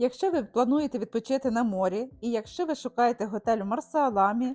Якщо ви плануєте відпочити на морі, і якщо ви шукаєте готель у Марсаламі,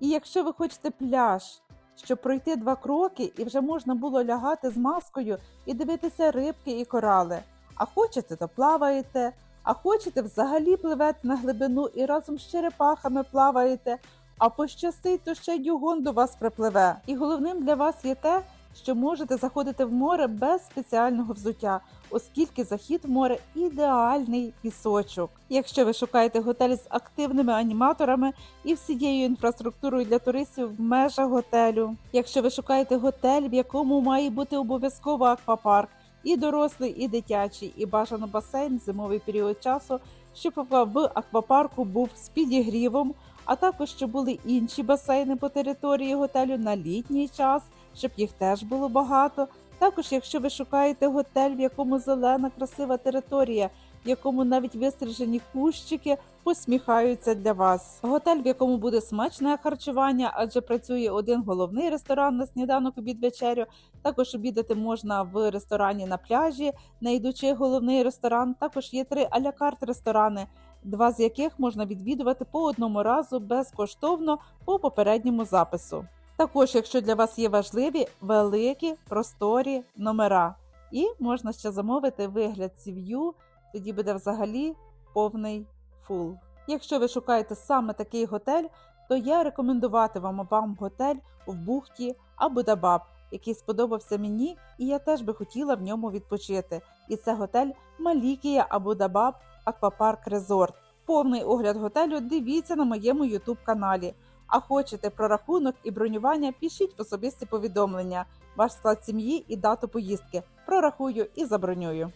і якщо ви хочете пляж, щоб пройти два кроки і вже можна було лягати з маскою і дивитися рибки і корали. А хочете, то плаваєте, а хочете, взагалі пливете на глибину і разом з черепахами плаваєте, а пощастить, то ще й дюгон до вас припливе. І головним для вас є те, що можете заходити в море без спеціального взуття, оскільки захід в море ідеальний пісочок. Якщо ви шукаєте готель з активними аніматорами і всією інфраструктурою для туристів в межах готелю, якщо ви шукаєте готель, в якому має бути обов'язково аквапарк, і дорослий, і дитячий, і бажано басейн в зимовий період часу, щоб в аквапарку був з підігрівом, а також щоб були інші басейни по території готелю на літній час, щоб їх теж було багато. Також, якщо ви шукаєте готель, в якому зелена красива територія, в якому навіть вистрижені кущики посміхаються для вас. Готель, в якому буде смачне харчування, адже працює один головний ресторан на сніданок обід вечерю. Також обідати можна в ресторані на пляжі, не йдучи головний ресторан. Також є три аля-карт ресторани, два з яких можна відвідувати по одному разу безкоштовно по попередньому запису. Також, якщо для вас є важливі великі просторі номера, і можна ще замовити вигляд сів'ю, тоді буде взагалі повний фул. Якщо ви шукаєте саме такий готель, то я рекомендувати вам вам готель в бухті Абу-Дабаб, який сподобався мені, і я теж би хотіла в ньому відпочити. І це готель Малікія Абу-Дабаб Аквапарк Резорт. Повний огляд готелю дивіться на моєму YouTube каналі. А хочете прорахунок і бронювання, пишіть в особисті повідомлення, ваш склад сім'ї і дату поїздки. Прорахую і забронюю.